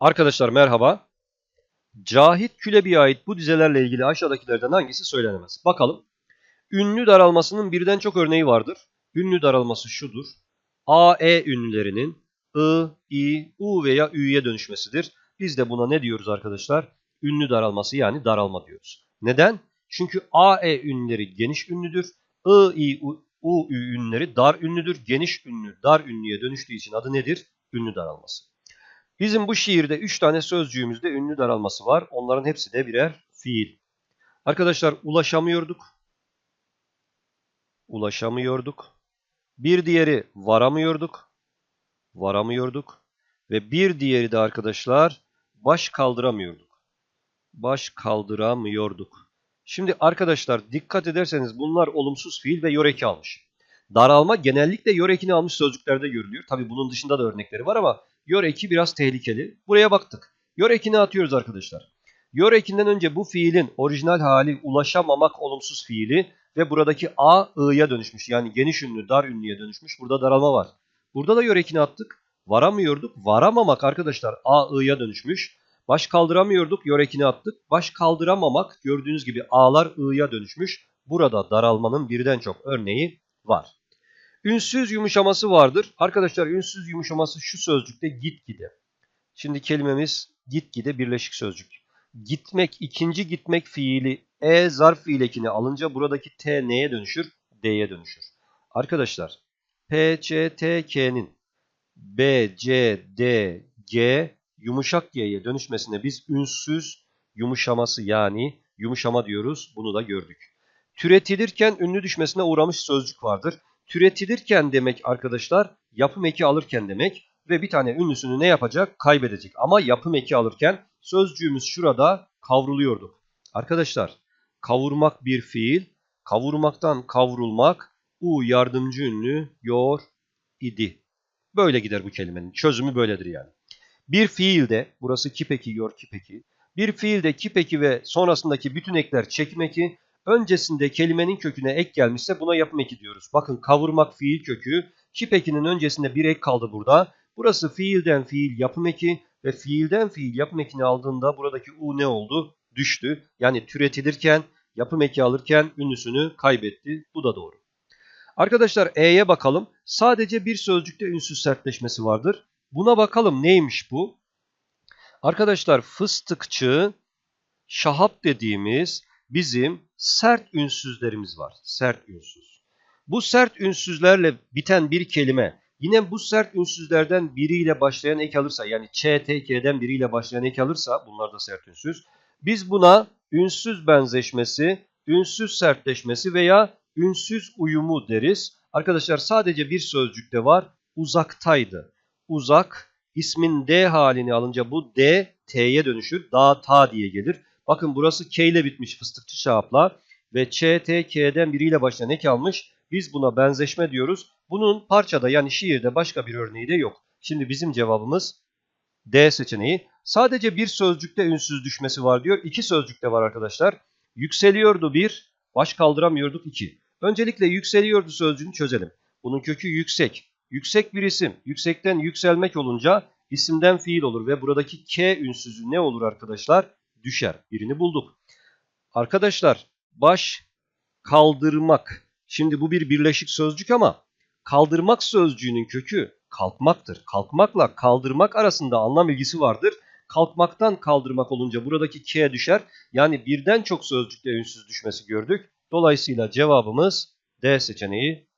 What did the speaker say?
Arkadaşlar merhaba. Cahit Külebi'ye ait bu dizelerle ilgili aşağıdakilerden hangisi söylenemez? Bakalım. Ünlü daralmasının birden çok örneği vardır. Ünlü daralması şudur. A, E ünlülerinin I, I, U veya Ü'ye dönüşmesidir. Biz de buna ne diyoruz arkadaşlar? Ünlü daralması yani daralma diyoruz. Neden? Çünkü A, E ünlüleri geniş ünlüdür. I, I, U, U, Ü ünlüleri dar ünlüdür. Geniş ünlü dar ünlüye dönüştüğü için adı nedir? Ünlü daralması. Bizim bu şiirde 3 tane sözcüğümüzde ünlü daralması var. Onların hepsi de birer fiil. Arkadaşlar ulaşamıyorduk. Ulaşamıyorduk. Bir diğeri varamıyorduk. Varamıyorduk. Ve bir diğeri de arkadaşlar baş kaldıramıyorduk. Baş kaldıramıyorduk. Şimdi arkadaşlar dikkat ederseniz bunlar olumsuz fiil ve yoreki almış. Daralma genellikle yorekini almış sözcüklerde görülüyor. Tabi bunun dışında da örnekleri var ama yor eki biraz tehlikeli. Buraya baktık. Yor atıyoruz arkadaşlar. Yor ekinden önce bu fiilin orijinal hali ulaşamamak olumsuz fiili ve buradaki a i'ya dönüşmüş. Yani geniş ünlü dar ünlüye dönüşmüş. Burada daralma var. Burada da yor attık. Varamıyorduk. Varamamak arkadaşlar a i'ya dönüşmüş. Baş kaldıramıyorduk. Yor attık. Baş kaldıramamak gördüğünüz gibi a'lar i'ya dönüşmüş. Burada daralmanın birden çok örneği var. Ünsüz yumuşaması vardır. Arkadaşlar ünsüz yumuşaması şu sözcükte gitgide. Şimdi kelimemiz gitgide birleşik sözcük. Gitmek, ikinci gitmek fiili e zarf fiil ekini alınca buradaki t neye dönüşür? D'ye dönüşür. Arkadaşlar P, C, T, K'nin B, C, D, G yumuşak G'ye dönüşmesine biz ünsüz yumuşaması yani yumuşama diyoruz. Bunu da gördük. Türetilirken ünlü düşmesine uğramış sözcük vardır. Türetilirken demek arkadaşlar yapım eki alırken demek ve bir tane ünlüsünü ne yapacak? Kaybedecek. Ama yapım eki alırken sözcüğümüz şurada kavruluyordu. Arkadaşlar kavurmak bir fiil, kavurmaktan kavrulmak u yardımcı ünlü yor idi. Böyle gider bu kelimenin. Çözümü böyledir yani. Bir fiilde, burası kipeki, yor kipeki. Bir fiilde kipeki ve sonrasındaki bütün ekler çekim eki, öncesinde kelimenin köküne ek gelmişse buna yapım eki diyoruz. Bakın kavurmak fiil kökü, kipekinin öncesinde bir ek kaldı burada. Burası fiilden fiil yapım eki ve fiilden fiil yapım ekini aldığında buradaki u ne oldu? Düştü. Yani türetilirken, yapım eki alırken ünlüsünü kaybetti. Bu da doğru. Arkadaşlar E'ye bakalım. Sadece bir sözcükte ünsüz sertleşmesi vardır. Buna bakalım neymiş bu? Arkadaşlar fıstıkçı, şahap dediğimiz bizim sert ünsüzlerimiz var. Sert ünsüz. Bu sert ünsüzlerle biten bir kelime yine bu sert ünsüzlerden biriyle başlayan ek alırsa yani ç, t, k'den biriyle başlayan ek alırsa bunlar da sert ünsüz. Biz buna ünsüz benzeşmesi, ünsüz sertleşmesi veya ünsüz uyumu deriz. Arkadaşlar sadece bir sözcükte var. Uzaktaydı. Uzak ismin D halini alınca bu D T'ye dönüşür. Da ta diye gelir. Bakın burası K ile bitmiş fıstıkçı şahapla ve Ç, T, K'den biriyle başlayan ek almış. Biz buna benzeşme diyoruz. Bunun parçada yani şiirde başka bir örneği de yok. Şimdi bizim cevabımız D seçeneği. Sadece bir sözcükte ünsüz düşmesi var diyor. İki sözcükte var arkadaşlar. Yükseliyordu bir, baş kaldıramıyorduk iki. Öncelikle yükseliyordu sözcüğünü çözelim. Bunun kökü yüksek. Yüksek bir isim. Yüksekten yükselmek olunca isimden fiil olur ve buradaki K ünsüzü ne olur arkadaşlar? Düşer. Birini bulduk. Arkadaşlar baş kaldırmak. Şimdi bu bir birleşik sözcük ama kaldırmak sözcüğünün kökü kalkmaktır. Kalkmakla kaldırmak arasında anlam ilgisi vardır. Kalkmaktan kaldırmak olunca buradaki K düşer. Yani birden çok sözcükte ünsüz düşmesi gördük. Dolayısıyla cevabımız D seçeneği